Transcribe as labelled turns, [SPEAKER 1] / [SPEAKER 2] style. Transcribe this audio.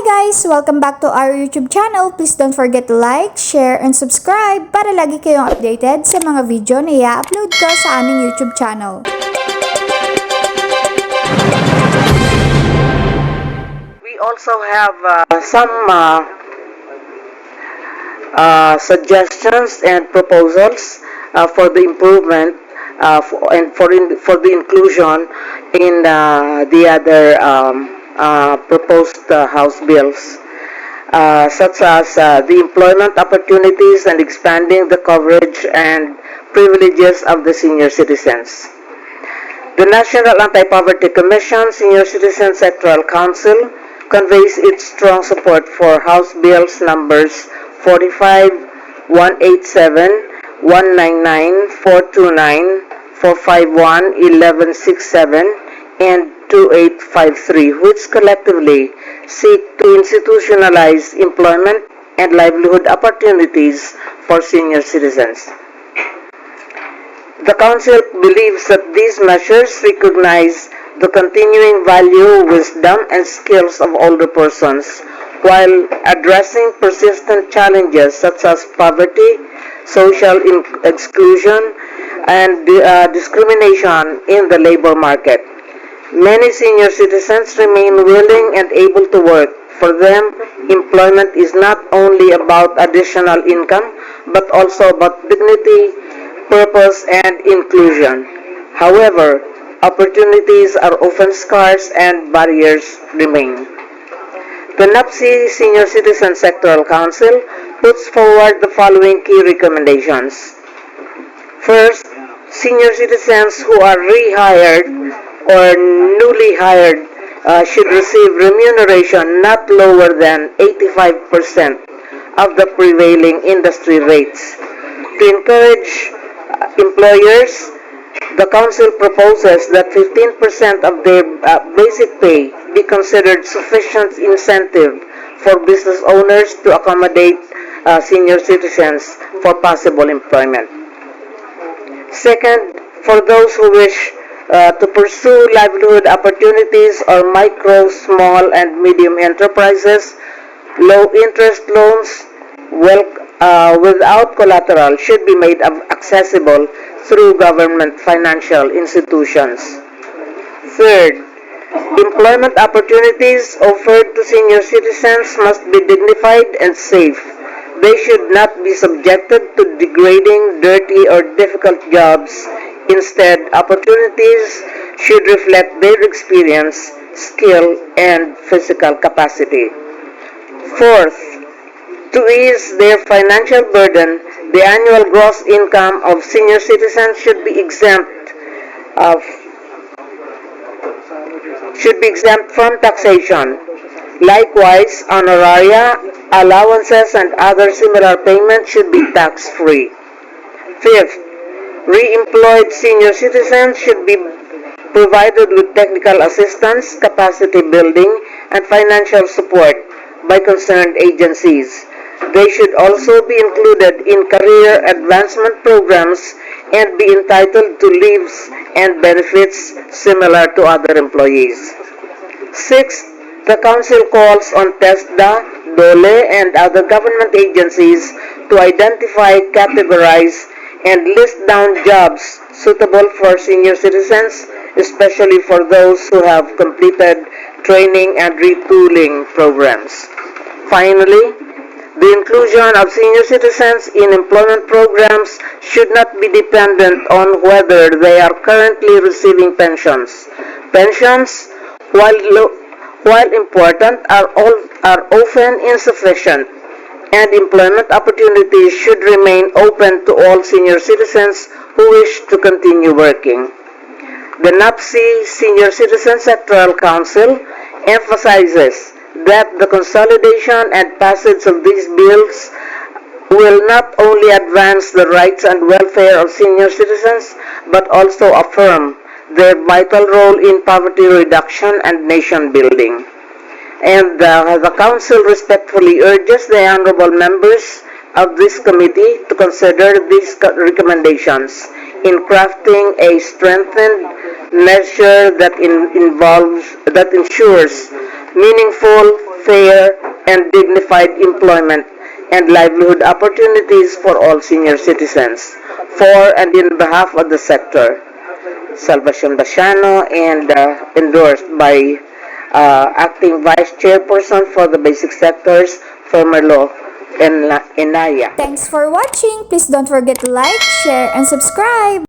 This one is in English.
[SPEAKER 1] guys! Welcome back to our YouTube channel. Please don't forget to like, share, and subscribe para lagi kayong updated sa mga video na i-upload ko sa aming YouTube channel.
[SPEAKER 2] We also have uh, some uh, uh, suggestions and proposals uh, for the improvement uh, for, and for in, for the inclusion in uh, the other um, proposed uh, House bills, uh, such as uh, the employment opportunities and expanding the coverage and privileges of the senior citizens. The National Anti-Poverty Commission Senior Citizen Sectoral Council conveys its strong support for House Bills numbers 45, 187, 199, 429, 451, 1167, and 2853, which collectively seek to institutionalize employment and livelihood opportunities for senior citizens. The Council believes that these measures recognize the continuing value, wisdom, and skills of older persons while addressing persistent challenges such as poverty, social exclusion, and uh, discrimination in the labor market. Many senior citizens remain willing and able to work. For them, employment is not only about additional income, but also about dignity, purpose, and inclusion. However, opportunities are often scarce and barriers remain. The NAPSI Senior Citizen Sectoral Council puts forward the following key recommendations. First, senior citizens who are rehired or newly hired uh, should receive remuneration not lower than 85% of the prevailing industry rates. To encourage uh, employers, the Council proposes that 15% of their uh, basic pay be considered sufficient incentive for business owners to accommodate uh, senior citizens for possible employment. Second, for those who wish uh, to pursue livelihood opportunities or micro, small, and medium enterprises, low interest loans well, uh, without collateral should be made accessible through government financial institutions. Third, employment opportunities offered to senior citizens must be dignified and safe. They should not be subjected to degrading, dirty, or difficult jobs Instead, opportunities should reflect their experience, skill, and physical capacity. Fourth, to ease their financial burden, the annual gross income of senior citizens should be exempt of should be exempt from taxation. Likewise, honoraria, allowances, and other similar payments should be tax-free. Fifth, Re-employed senior citizens should be provided with technical assistance, capacity building, and financial support by concerned agencies. They should also be included in career advancement programs and be entitled to leaves and benefits similar to other employees. Sixth, the Council calls on TESDA, DOLE, and other government agencies to identify, categorize, and list down jobs suitable for senior citizens, especially for those who have completed training and retooling programs. Finally, the inclusion of senior citizens in employment programs should not be dependent on whether they are currently receiving pensions. Pensions, while, while important, are, all, are often insufficient and employment opportunities should remain open to all senior citizens who wish to continue working. The NAPSI Senior Citizen Sectoral Council emphasizes that the consolidation and passage of these bills will not only advance the rights and welfare of senior citizens but also affirm their vital role in poverty reduction and nation building and uh, the Council respectfully urges the honorable members of this committee to consider these recommendations in crafting a strengthened measure that in- involves that ensures meaningful, fair, and dignified employment and livelihood opportunities for all senior citizens, for and in behalf of the sector. Salvacion Basiano and uh, endorsed by uh, Acting Vice Chairperson for the Basic Sectors, former law, Enla- Enaya.
[SPEAKER 1] Thanks for watching. Please don't forget to like, share, and subscribe.